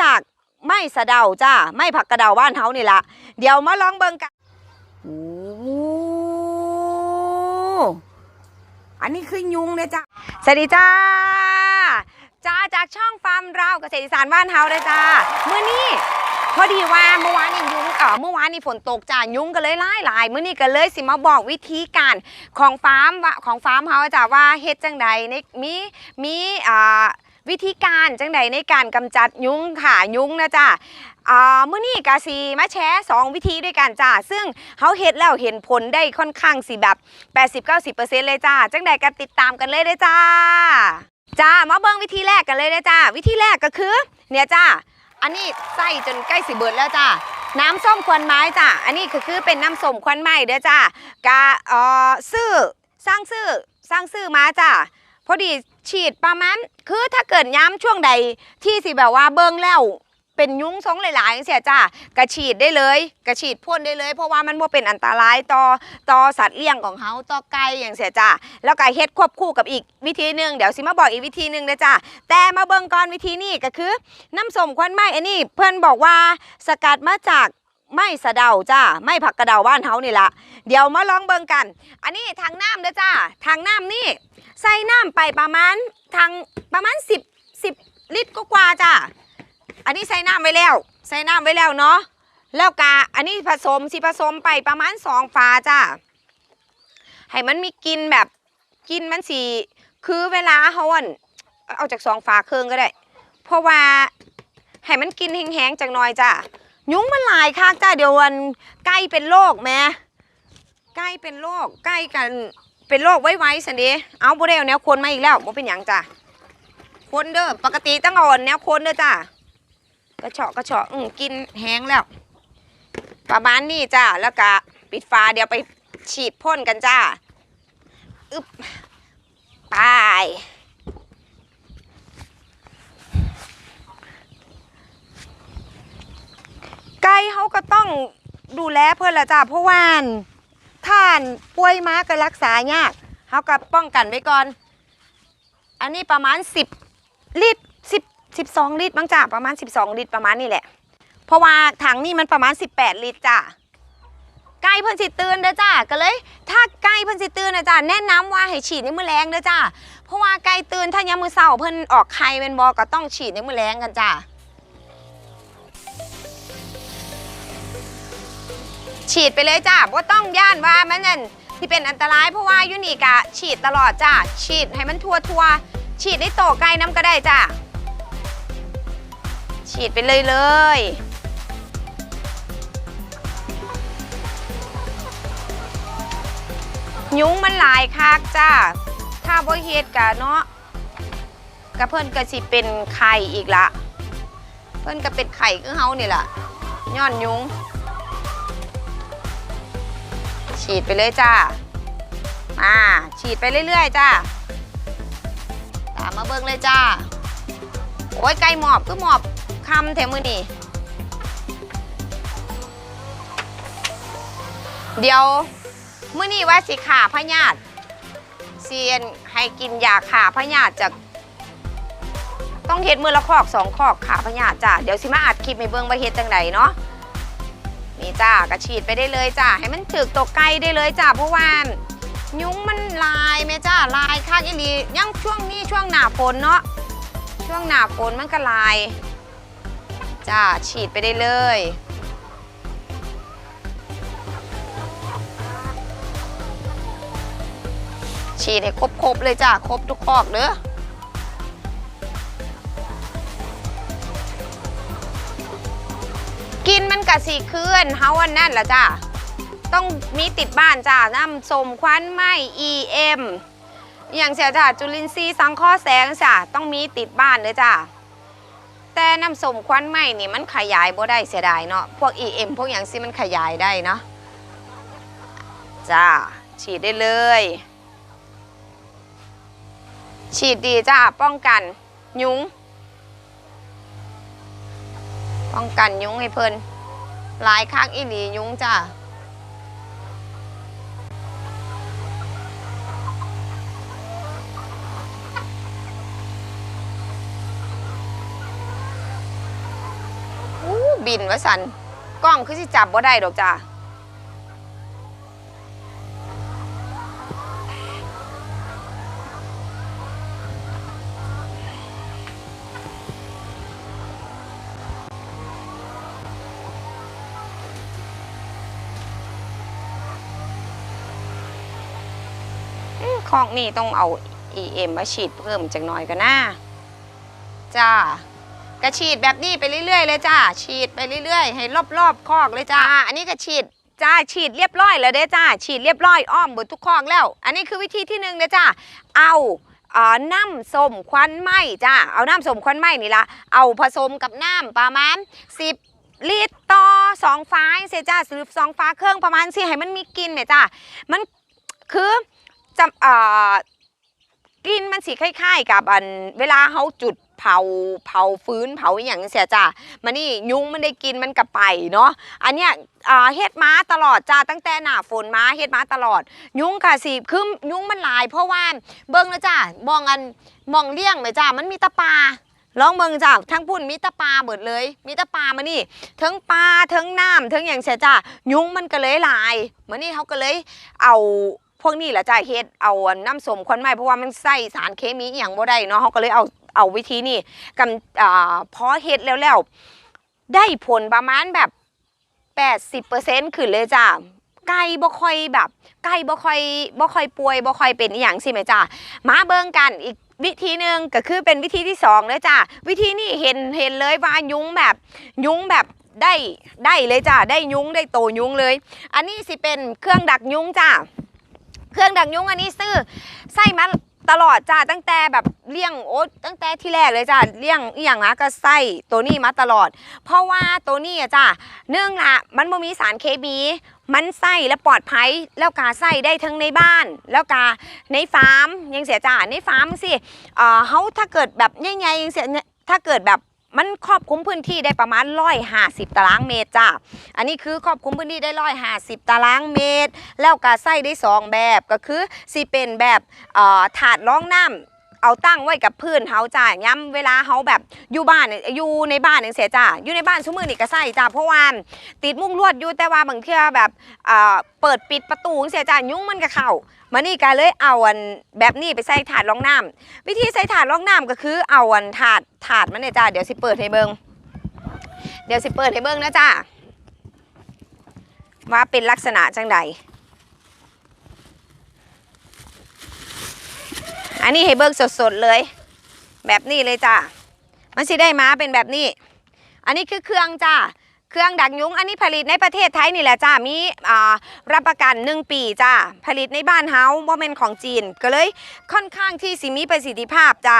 จากไม่สะเดาจ้าไม่ผักกระเดาบ้านเฮานี่ละเดี๋ยวมาลองเบิ่งกันโอ้อันนี้คือยุงเลยจ้าสวัสดีจ้าจ้าจากช่องฟาร์มเราเกษตรอีสานบ้านเฮาเลยจ้ามื้อนี้พอดีว่าเมื่อวานนี่ยุงเออเมื่อวานนี่ฝนตกจ้ายุงก็เลยไล่หลายมื้อนี้ก็เลยสิมาบอกวิธีการของฟาร์มว่าของฟาร์มเฮาจ้าว่าเฮ็ดจังใดในมีมีอ่า วิธีการจังใดในการกำจัดยุงค่ะยุงนะจ้าอ่ามื้อนี้ก็สิมาแชร์สองวิธีด้วยกันจ้า ซึ่งเฮาเฮ็ดแล้วเห็นผลได้ค่อนข้างสิแบบ 80-90%เลยจ้า จังใดก็ติดตามกันเลยเลยจ้า จ้า มาเบิ่งวิธีแรกกันเลยนะจ้า วิธีแรกก็คือ เนี่ยจ้า อันนี้ใส่จนใกล้สิเบิดแล้วจ้าน้ำส้มควันไม้จ้า อันนี้คือคือเป็นน้ำส้มควันไม้เด้อจ้ากะเอ่อซื้อสร้างซื้อสร้างซื้อมาจ้า อดีฉีดประมาณคือถ้าเกิดย้ำช่วงใดที่สิแบบว่าเบิ่งแล้วเป็นยุ้งสองหลายๆเสียจ้ากระฉีดได้เลยกระฉีดพ่นได้เลย เพราะว่ามันบ่าเป็นอันตรายต่อต่อสัตว์เลี้ยงของเฮาต่อไก่อย่างเสียจ้าแล้วก็เฮ็ดควบคู่กับอีกวิธีหนึ่งเดี๋ยวสิมาบอกอีกวิธีหนึ่งเด้อจ้าแต่มาเบิ่งก่อนวิธีนี้ก็คือ น้ำส้มควันไม้อันนี้เพื่อนบอกว่าสกัดมาจาก ไม้สะเดาจ้าไม้ผักกระเดาบ้านเฮานี่ละเดี๋ยวมาลองเบิ่งกัน อันนี้ทางน้ำเด้อจ้าทางน้ำนี่ใส่น้ำไปประมาณทางประมาณ 10 10 ลิตรก็กว่าจ้าอันนี้ใส่น้ำไว้แล้ว ใส่น้ำไว้แล้วเนาะแล้วกะอันนี้ผสมสิผสมไปประมาณสองฝาจ้าให้มันมีกินแบบกินมันสีคือเวลาเฮาอันเอาจากสองฝาเครื่องก็ได้ เพราะว่าให้มันกินแห้งๆจังหน่อยจ้ะ ยุงมันหลายคักจ้ะเดี๋ยววันใกล้เป็นโรคแม่ใกล้เป็นโรคใกล้กันเป็นโรคไว้ๆสันดีเอาบ่ได้เอาแนวคนมาอีกแล้วบ่เป็นหยังจ้ะคนเด้อปกติต้องเอาแนวคนเด้อจ้ะกระเฉาะกระเฉาะอืมกินแห้งแล้ว ประมาณนี้จ้ะแล้วก็ปิดฝาเดี๋ยวไปฉีดพ่นกันจ้าอึบไป ไก่เขาก็ต้องดูแลเพื่อนละจ้าเพราะว่าท่านป่วยมาก็รักษายากเขาก็ป้องกันไว้ก่อน อันนี้ประมาณ 10 ลิตร10 12 ลิตรบ้างจ้าประมาณ 12 ลิตรประมาณนี้แหละ เพราะว่าถังนี่มันประมาณ 18 ลิตรจ้าไก่เพิ่นสิตื่นเด้อจ้าก็เลย ถ้าไก่เพิ่นสิตื่นนะจ้าแนะนำว่าให้ฉีดในมื้อแรงเด้อจ้าเพราะว่าไก่ตื่นถ้ายามมือเช้าเพิ่นออกไข่เป็นบอก็ต้องฉีดในมื้อแรงกันจ้า ฉีดไปเลยจ้าบ่ต้องย่านว่ามันนั่นที่เป็นอันตรายเพราะว่ายูนิกะฉีดตลอดจ้าฉีดให้มันทั่วทั่วฉีดในโตไกลน้ำก็ได้จ้าฉีดไปเลยเลยยุ้งมันหลายคักจ้า ถ้าบ่เฮ็ดกะเนาะกะเพิ่นก็สิเป็นไข่อีกละ เพิ่นก็เป็นไข่คือเฮานี่ล่ะย้อนยุ้ง ฉีดไปเลยจ้ามาฉีดไปเรื่อย ๆ จ้าตามมาเบิ่งเลยจ้า โอ้ยไก่หมอบก็หมอบคำแถมมือนี่เดี๋ยวมื้อนี้ว่าสิขาพญาติเซียนให้กินยาขาพญาติจากต้องเฮ็ดมือละคอกสองคอกขาพญาติจ้าเดี๋ยวสิมาอัดคลิปให้เบิ่งว่าเฮ็ดจังไดเนาะ นี่จ้ากระฉีดไปได้เลยจ้าให้มันถึกตกไกลได้เลยจ้าเพราะว่ายุ้งมันลายไหมจ้าลายคักอีลียังช่วงนี้ช่วงหนาฝนเนาะช่วงหนาฝนมันก็ลายจ้าฉีดไปได้เลยฉีดให้ครบๆเลยจ้าครบทุกคอกเด้อ กินมันกะสีเคลื่อนเฮาอันนั่นละจ้าต้องมีติดบ้านจ้าน้ำสมควันไม้ EM อย่างเสียจ้าจุลินทรีย์สังเคราะห์แสงจ้าต้องมีติดบ้านเลยจ้าแต่น้ำสมควันไม้นี่มันขยายบ่ได้เสียดายเนาะพวก EM พวกอย่างซีมันขยายได้เนาะจ้าฉีดได้เลย ฉีดดีจ้าป้องกันยุง ป้องกันยุงให้เพิ่นหลายคักอีหลียุงจ้าบินวะสันกล้องคือสิจับบ่ได้ดอกจ้า คอกนี่ต้องเอา EM มาฉีดเพิ่มจากน่อยกันนะจ้ากระฉีดแบบนี้ไปเรื่อยๆเลยจ้า ฉีดไปเรื่อยๆ ให้รอบๆคอกเลยจ้า อันนี้ก็ฉีดจ้าฉีดเรียบร้อยแล้วเด้จ้า ฉีดเรียบร้อยอ้อมเบิดทุกคอกแล้ว อันนี้คือวิธีที่หนึ่งเด้จ้า เอาเอ่อน้ำส้มควันไหมจ้า เอาน้ำส้มควันไหมนี่ละเอาผสมกับน้ำประมาณ10ลิตรต่อสองฟ้าเสียจ้าหรือสองฟ้าเครื่องประมาณสิให้มันมีกลินเนี่ยจ้า มันคือ จำเอ่อกลินมันสีคล้ายๆ กับอันเวลาเขาจุดเผาเผาฟื้นเผาอหย่างเสียจ้ามันนี่ยุงมันได้กินมันกระไปเนาะอันเนี้ยอ่าเฮ็ดม้าตลอดจ้าตั้งแต่หน้าฝนมาเฮ็ดม้าตลอด ยุงค่ะสิคือยุงมันหลาย เพราะว่าเบิ่งนะจ้ามองอันมองเลี้ยงเลยจ้ามันมีตะปาลองเบิ่งจ้าทั้งพุ่นมีตะปลาเบิดเลยมีตะปลามานี่ทั้งปลาทั้งน้ำทั้งอย่างเสียจ้ายุงมันก็เลยหลายมานี่เขาก็เลยเอา พวกนี้แหละจ้าเฮ็ดเอาน้ำสมควันไม้เพราะว่ามันใส่สารเคมีอหย่างบ่ได้เนาะเขาก็เลยเอาเอาวิธีนี้กำอ่าพอเฮ็ดแล้วแล้วได้ผลประมาณแบบ80%ขึ้นเลยจ้าไก่บ่ค่อยแบบไก่บ่ค่อยบ่ค่อยป่วยบ่ค่อยเป็นอหย่างสิแม่จ้ามาเบิ่งกันอีกวิธีหนึ่งก็คือเป็นวิธีที่สองเลยจ้าวิธีนี้เห็นเห็นเลยว่ายุ้งแบบยุ้งแบบได้ได้เลยจ้าได้ยุ้งได้โตยุ้งเลย อันนี้สิเป็นเครื่องดักยุ้งจ้า เครื่องดักยุงอันนี้ซื้อใส่มาตลอดจ้าตั้งแต่แบบเลี้ยงโอ๊ตตั้งแต่ที่แรกเลยจ้าเลี้ยงอหย่างนะก็ใส่ตัวนี้มาตลอด เพราะว่าตัวนี้อะจ้าเนื่องละมันบ่มีสารเคมีมันใส่และปลอดภัยแล้วกาใส่ได้ทั้งในบ้าน แล้วกาในฟาร์มยังเสียจ่าในฟาร์มสิเอ่อเฮาถ้าเกิดแบบใหญ่ๆยังเสียถ้าเกิดแบบ มันครอบคลุมพื้นที่ได้ประมาณ150ตารางเมตรจ้า อันนี้คือครอบคลุมพื้นที่ได้150ตารางเมตร แล้วก็ใส่ได้สองแบบก็คือสิเป็นแบบอ่อถาดรองน้ำ เอาตั้งไว้กับพื้นเฮาจ้าย้ำเวลาเฮาแบบอยู่บ้านเนี่ยอยู่ในบ้านอย่างเสียจ้าอยู่ในบ้านชั่วมือนี่ก็ใส่จ้าเพราะว่าติดมุ้งลวดอยู่แต่ว่าบางเทื่อแบบอ่าเปิดปิดประตูจั่งเสียจ้ายุงมันก็เข้ามานี่ก็เลยเอาอันแบบนี้ไปใส่ถาดรองน้ำวิธีใส่ถาดรองน้ำก็คือเอาอันถาดถาดมันเนี่ยจ้าเดี๋ยวสิเปิดให้เบิงเดี๋ยวสิเปิดให้เบิงนะจ้าว่าเป็นลักษณะจังใด นนี้ให้เบิกสดๆเลย แบบนี้เลยจ้ามันสิได้มาเป็นแบบนี้ อันนี้คือเครื่องจ้าเครื่องดักยุงอันนี้ผลิตในประเทศไทยนี่แหละจ้ามีอ่ารับประกัน 1 ปีจ้าผลิตในบ้านเฮาบ่แม่นของจีน ก็เลยค่อนข้างที่สิมีประสิทธิภาพจ้า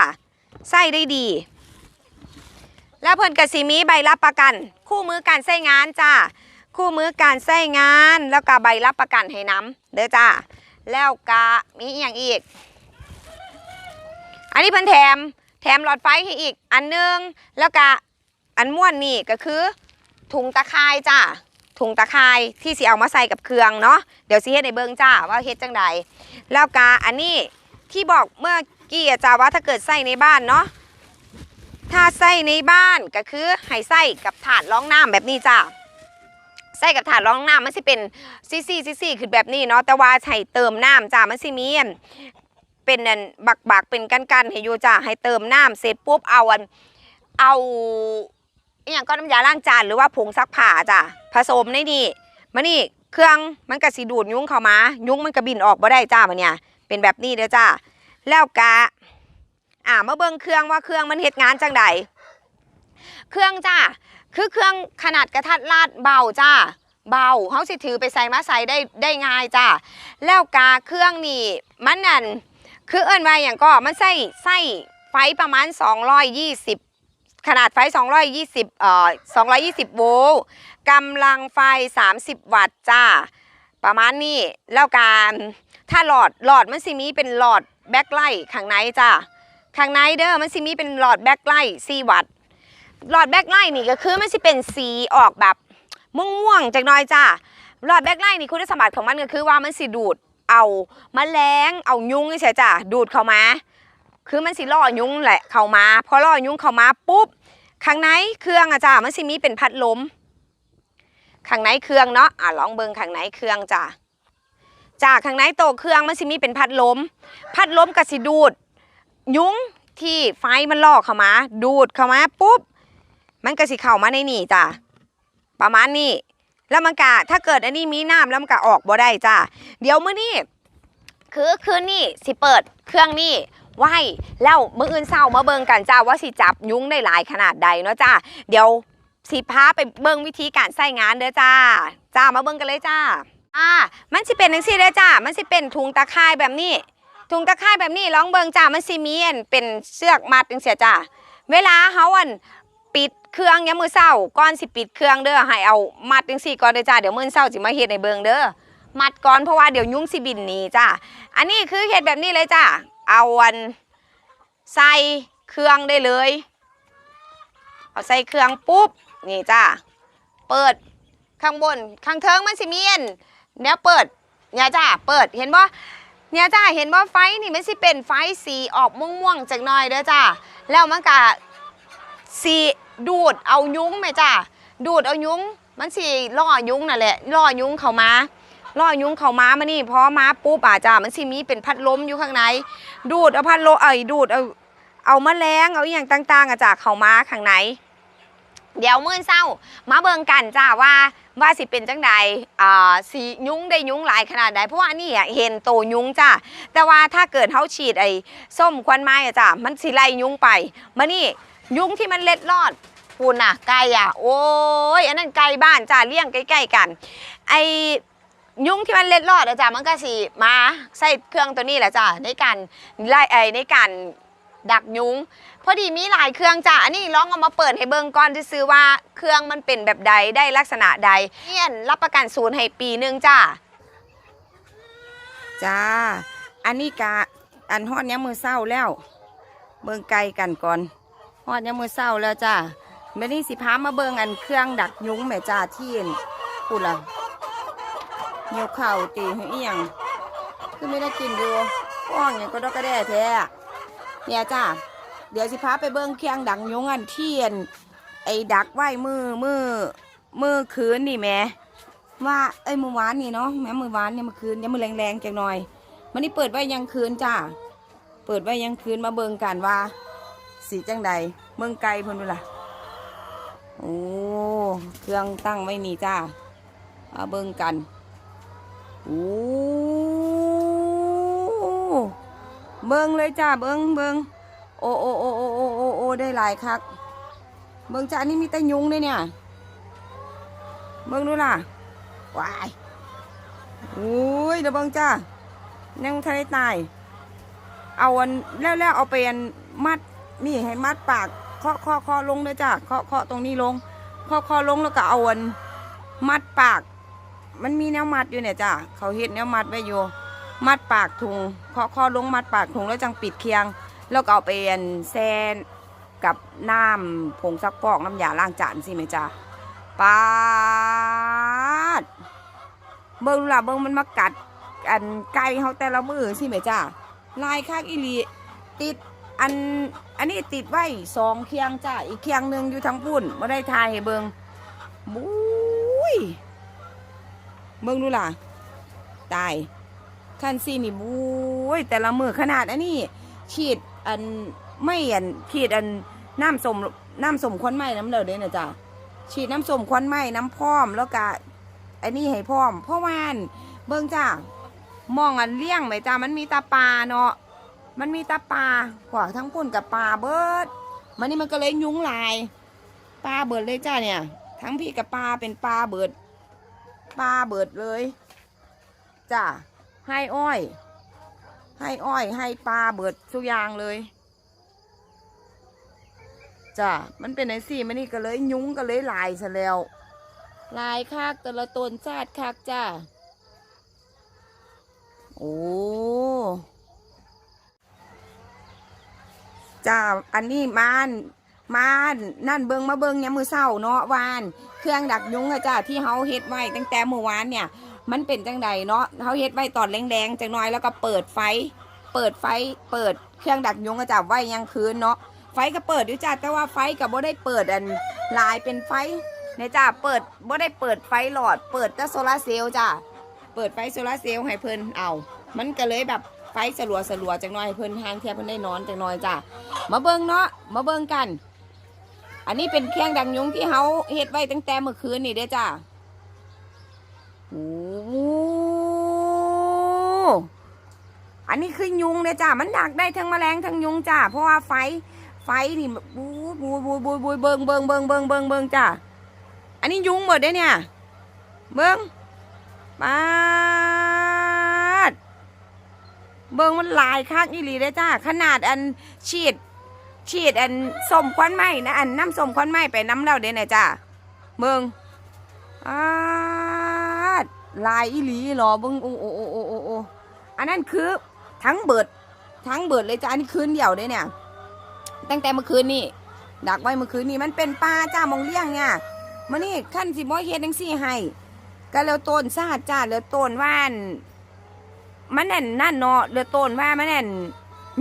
ใส่ได้ดี แล้วเพิ่นก็สิมีใบรับประกัน คู่มือการใช้งานจ้าคู่มือการใช้งาน แล้วก็ใบรับประกันให้น้ำเด้อจ้าแล้วก็มีอย่างอีก อันนี้เพิ่นแถม แถมหลอดไฟให้อีกอันหนึง แล้วก็อันม่วนนี่ก็คือ ถุงตะไคร้จ้าถุงตะไคร้ที่สิเอามาใส่กับเครื่องเนาะเดี๋ยวสิเฮ็ดในเบิงจ้าว่าเฮ็ดจังใดแล้วก็อันนี้ที่บอกเมื่อกี้อะจ้าว่าถ้าเกิดใส่ในบ้านเนาะถ้าใส่ในบ้านก็คือให้ใส่กับถาดรองน้ำแบบนี้จ้าใส่กับถาดรองน้ำมันสิเป็นซีซีซีซีคือแบบนี้เนาะแต่ว่าใช้เติมน้ำจ้ามันสิมีน เป็นอันบักบักเป็นกันๆให้อยู่จ้าให้เติมน้ำเสร็จปุ๊บเอาอันเอาอย่างก็น้ำยาล้างจานหรือว่าผงซักผ้าจ้ะผสมในนี่มานี่เครื่องมันก็สิดูดยุ้งเข้ามา ยุ้งมันก็บินออกบ่ได้จ้ามันเนี่ย เป็นแบบนี้เด้อจ้าแล้วกะอ่ามาเบิ่งเครื่องว่าเครื่องมันเฮ็ดงานจังใดเครื่องจ้าคือเครื่องขนาดกระทัดลาดเบาจ้าเบาเฮาสิถือไปใส่มาใส่ได้ได้ง่ายจ้าแล้วกาเครื่องนี่มันนั่น คือเอิ้นว่าอย่างก็มันใส่ใส่ไฟประมาณ 220 ขนาดไฟ 220เอ่อ220 โวลต์กำลังไฟ 30 วัตต์จ้า ประมาณนี้ แล้วการถ้าหลอดหลอดมันสิมีเป็นหลอดแบ็คไลท์ข้างในจ้าข้างในเด้อมันสิมีเป็นหลอดแบ็คไลท์4วัตต์หลอดแบ็คไลท์นี่ก็คือมันสิเป็นสีออกแบบม่วงๆจากหน้อยจ้าหลอดแบ็คไลท์นี่คุณสมบัติของมันก็คือว่ามันสิดูด เอาแมลงเอายุงใช่จ้ะดูดเข้ามา คือมันสิล่อยุงแหละเข้ามาพอล่อยุงเข้ามาปุ๊บข้างในเครื่องอะจ้ะมันสิมีเป็นพัดลมข้างในเครื่องเนาะอะลองเบิ่งข้างในเครื่องจ้ะจากข้างในโตเครื่องมันสิมีเป็นพัดลม พัดลมก็สิดูด ยุ้งที่ไฟมันล่อเข้ามา ดูดเข้ามาปุ๊บ มันก็สิเข้ามาในนี่จ้ะประมาณนี้ แล้วมันก็ถ้าเกิดอันนี้มีน้ำแล้วมันก็ออกบ่ได้จ้ะเดี๋ยวมื้อนี้คือคืนนี้สิเปิดเครื่องนี่ไหวแล้วมื้ออื่นเช้ามาเบิ่งกันจ้าว่าสิจับยุ้งได้หลายขนาดใดเนาะจ้าเดี๋ยวสิพาไปเบิ่งวิธีการใส่งานเด้อจ้า จ้ามาเบิ่งกันเลยจ้าอ่ามันสิเป็นจังซี่เด้อจ้า มันสิเป็นถุงตะข่ายแบบนี้ ถุงตะข่ายแบบนี้ลองเบิ่งจ้ามันสิมีอันเป็นเสือกมัดจังซี่จ้า เวลาเฮาอัน เครื่องยามมือเช้าก่อนสิปิดเครื่องเด้อให้เอามัดจังซี่ก่อนเด้อจ้าเดี๋ยวมื้อเช้าสิมาเฮ็ดให้เบิงเด้อมัดก่อนเพราะว่าเดี๋ยวยุงสิบินหนีจ้าอันนี้คือเฮ็ดแบบนี้เลยจ้าเอาอันใส่เครื่องได้เลย เอาใส่เครื่องปุ๊บนี่จ้าเปิดข้างบนข้างเทิงมันสิเมีอันเดี๋ยวเปิดเนี่ยจ้าเปิดเห็นบ่เนี่ยจ้าเห็นบ่ไฟนี่มันสิเป็นไฟสีออกม่วงๆจักหน่อยเด้อจ้าแล้วมันก็ สีดูดเอายุ้งไหมจ้ะดูดเอายุ้ง มันสีล่อยุ้งนั่นแหละล่อยุ้งเขามาล่อยุ้งเขามามานี่พอมาปุ๊บอะจ้ะมันสิมีเป็นพัดลมอยู่ข้างใน ดูดเอาพัดลมเอ้ยดูดเอาเอาแมลงเอาอย่างต่างๆอะจ้ะเขามาข้างในเดี๋ยวมื้อเช้ามาเบิ่งกันจ้าว่าว่าสิเป็นจังใดอ่าสียุ้งได้ยุ้งหลายขนาดใดเพราะว่านี่เห็นโตยุ้งจ้าแต่ว่าถ้าเกิดเฮาฉีดไอ้ส้มควันไม้อะจ้ามันสิไล่ยุ้งไปมานี่ ยุงที่มันเล็ดลอดพูนน่ะไก่อะ โอ้ยอันนั้นไก่บ้านจ้าเลี้ยงใกล้ๆกัน ไอยุงที่มันเล็ดลอดอะจ้ามันก็สิมาใส่เครื่องตัวนี้แหละจ้าในการไล่ไอในการดักยุงพอดีมีหลายเครื่องจ้าอันนี้ลองเอามาเปิดให้เบิ่งก่อนจะซื้อว่าเครื่องมันเป็นแบบใดได้ลักษณะใดเนี่ยรับประกันศูนย์ให้ปีหนึ่งจ้าจ้า อันนี้กะอันฮอดเนี้ยมือเศร้าแล้ว เบิ่งไกลกันก่อน ฮอดยังมือเศร้าแล้วจ้าไม่ได้สิพามาเบิงอันเครื่องดักยุงแม่จ้าที่นพูดละเหนียวเข่าตีห้เอียงคือไม่ได้กินอยู่ป้องอย่างก็ดอกกระแด่แท้เนี่ยจ้าเดี๋ยวสิพาไปเบิงเครื่องดักยุงอันที่นไอ้ดักไหวมือมือมือคืนนี่แม่ว่าเอ้มือวานนี่เนาะแม่มือวานเนี่ยมือคืนยังมือแรงๆจังหน่อย มันนี่เปิดไว้ยังคืนจ้าเปิดไว้ยังคืนมาเบิงกันว่า สีจังใดเมืองไกลเพิ่นดูล่ะโอ้เครื่องตั้งไว้นี่จ้ามาเบิ่งกันโอ้เบิ่งเลยจ้าเบิ่งเบิ่งโอ้โอ้โอ้โอ้โอ้โอ้โอ้ได้หลายคักเบิ่งจ้าอันนี้มีแต่ยุงเลยเนี่ยเบิ่งดูล่ะว้ายโอ้ยเดี๋ยวเบิ่งจ้ายังทะเลตายเอาอันแล้วแล้วเอาไปอันมัด นี่ให้มัดปากเคาะเคาะเคาะลงเลยจ้ะเคาะเคาะตรงนี้ลงเคาะเคาะลงแล้วก็เอาอันมัดปาก มันมีแนวมัดอยู่เนี่ยจ้ะเขาเฮ็ดแนวมัดไว้อยู่ มัดปากถุงเคาะเคาะลงมัดปากถุงแล้วจังปิดเคียง แล้วก็เอาไปอันแซนกับน้ำผงซักฟอกน้ำยาล้างจานสิไหมจ้ะปาดเบิ้งล่ะเบิ้งมันมากัดอันไก่เขาแต่ละมือสิไหมจ้ะลายคักอีหลีติดอัน อันนี้ติดไว้สองเคียงจ้าอีกเคียงหนึ่งอยู่ทางพุ่นไม่ได้ทายให้เบิงบุ้ยเบิงดูล่ะ ตายคันซีนี่บุ้ยแต่ละมือขนาดอันนี้ฉีดอันไม่อันฉีดอันน้ำสมน้ำสมควันไหม้น้ำเหลวเด้นะจ้ะฉีดน้ำสมควันไหม้น้ำพร้อมแล้วก็อันนี้ให้พร้อมเพราะว่านเบิงจ้ามองอันเลี้ยงไหมจ้ามันมีตาปลาเนาะ มันมีตาปลาขวาทั้งปุ่นกับปลาเบิดมันนี่มันก็เลยยุ้งลายปลาเบิดเลยจ้าเนี่ย ทั้งพี่กับปลาเป็นปลาเบิดปลาเบิดเลยจ้าให้อ้อย ให้อ้อย ให้ปลาเบิดทุกอย่างเลยจ้ามันเป็นไอสี่มันนี่ก็เลยยุ้งก็เลยลายซะแล้วลายคักแต่ละตนซาดคักจ้าโอ้ จ้าอันนี้มานมานนั่นเบิงมาเบิงเนี่ยมือเศร้าเนาะวาน เครื่องดักยุงอะจ้าที่เฮาเฮ็ดไว้ตั้งแต่เมื่อวานเนี่ย มันเป็นจังใดเนาะเฮาเฮ็ดไว้ตอนแรงๆจังน้อยแล้วก็เปิดไฟ เปิดไฟ เปิดเครื่องดักยุงอะจ้าไว้ยังคืนเนาะไฟก็เปิดอยู่จ้าแต่ว่าไฟก็บ่ได้เปิดอันลายเป็นไฟเนี่ยจ้าเปิดบ่ได้เปิดไฟหลอด เปิดแต่โซลาเซลล์จ้าเปิดไฟโซลาเซลล์ให้เพิ่นเอา มันก็เลยแบบ ไฟสลัวสลัวๆจังหน่อยเพิ่นทางเทียเพิ่นได้นอนจังหน่อยจ้ามาเบิ่งเนาะมาเบิ่งกัน อันนี้เป็นเครื่องดังยุงที่เฮาเฮ็ดไว้ตั้งแต่เมื่อคืนนี่เด้จ้าโอ้โหอันนี้คือยุงเด้อจ้ามันดักได้ทั้งแมลงทั้งยุงจ้าเพราะว่าไฟไฟนี่บบบูบูบูบูบูเบิงเบิงเบิงเบิงเบิงเบิงจ้าอันนี้ยุงหมดเด้เนี่ย เบิงปา เบิงมันลายคักอีหลีเด้จ้า ขนาดอันฉีด ฉีดอันสมควันไหมนะอันน้ำสมควันไหมไปน้ำเล่าเด้เนี่ยจ้าเบิงปาลายอีหลีเหรอเบิงโอ้โอ้โอ้โอ้โอ้อ้อันนั้นคือทั้งเบิด ทั้งเบิดเลยจ้าอันนี้คืนเดี่ยวเด้เนี่ย ตั้งแต่เมื่อคืนนี่ดักไว้เมื่อคืนนี่มันเป็นปลาจ้ามองเลี้ยงเนี่ยมันนี่ขั้นสิบ่เฮ็ดจังซี่ให้ก็แล้วต้นซาดจ้าแล้วต้นว่าน มันแน่นนั่นเนาะแล้วต้นว่ามันแน่น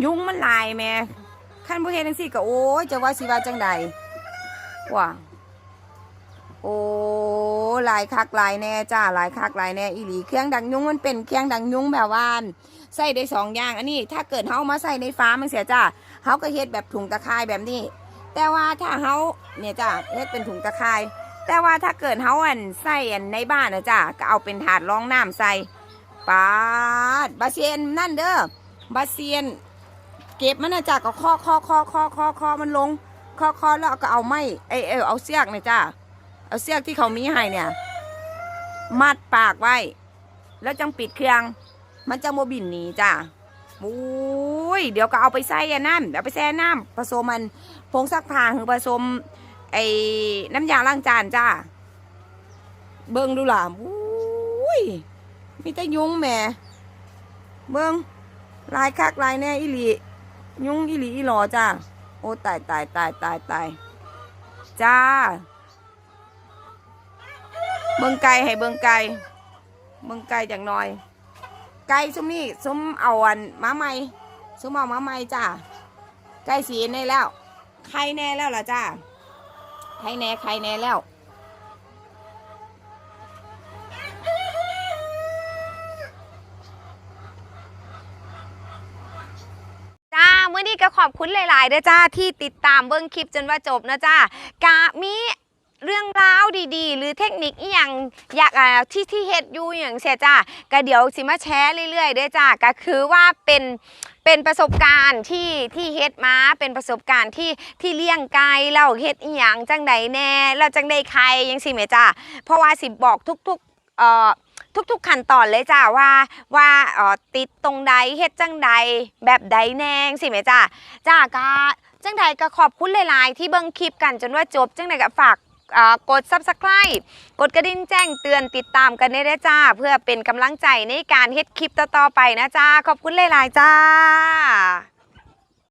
ยุงมันลายแม่ขั้นบ่เฮ็ดจังซี่ก็โอ้ยจะว่าสิว่าจังใดว่าโอ้ลายคักลายแน่จ้าลายคักลายแน่อีหลีเครื่องดังยุงมันเป็นเครื่องดังยุงแบบว่าใส่ได้สองอย่างอันนี้ถ้าเกิดเฮามาใส่ในฟ้ามันเสียจ้าเขาก็เฮ็ดแบบถุงตะข่ายแบบนี้ แต่ว่าถ้าเขาเนี่ยจ้ะเฮ็ดเป็นถุงตะข่าย แต่ว่าถ้าเกิดเขาอันใส่อันในบ้านนะจ้ะก็เอาเป็นถาดรองน้ำใส่ ปาดบาเซียนนั่นเด้อบาเซียน เก็บมันนะจ้ะก็ข้อข้อข้อข้อข้อข้อมันลงข้อข้อแล้วก็เอาไม้เอเอยเอาเสียกเนี่ยจ้ะเอาเสียกที่เขามีให้เนี่ย มัดปากไว้ แล้วจังปิดเครื่อง มันจะโมบินหนีจ้ะอุ้ยเดี๋ยวก็เอาไปใส่น้ำเดี๋ยวไปแช่น้ำผสมมันผงซักผ้าหรือผสม ไอ้น้ำยาล้างจานจ้าเบิ่งดูล่ะอุ้ย มีแต่ยุงแหม่ เบิ่งลายคักลายแน่อีหลียุงอีหลีอีหลอจ้า โอ้ตายตายตายตายตายจ้า เบิ่งไก่ให้เบิ่งไก่ เบิ่งไก่จังหน่อย ไก่ซุ้มนี่ซุ้มเอาอันมาใหม่ซุ้มเอามาใหม่จ้า ไก่สีแน่แล้ว ไข่แน่แล้วล่ะจ้า ไข่แน่ไข่แน่แล้ว จ้าเมื่ อบคุณหลายๆเด้อจ้าที่ติดตามเบิ้งคลิปจนว่าจบนะจ้ากะมีเรื่องราวดีๆ หรือเทคนิคอีหยังอยากอ่าที่ที่เฮ็ดอยู่อย่างเสียจ้าก็เดี๋ยวสิมาแชร์เรื่อยๆเด้อจ้าก็คือว่าเป็นเป็นประสบการณ์ที่ที่เฮ็ดมาเป็นประสบการณ์ที่ที่เลี้ยงไก่เราเฮ็ดอีหยังจังใดแน่เราจังใดใครยังสิแม่จ้าเพราะว่าสิบอกทุกๆเอ่อ ทุกๆขั้นตอนเลยจ้าว่าว่าเอ่อติดตรงใดเฮ็ดจังใดแบบใดแนงสิแม่จ้าจ้าก็จังใดก็ขอบคุณหลาย ๆ ที่เบิ่งคลิปกันจนว่าจบจังใดก็ฝากกด Subscribe กดกระดิ่งแจ้งเตือนติดตามกันได้เด้อจ้า เพื่อเป็นกำลังใจในการเฮ็ดคลิปต่อ ๆ ไปนะจ้า ขอบคุณหลาย ๆ จ้า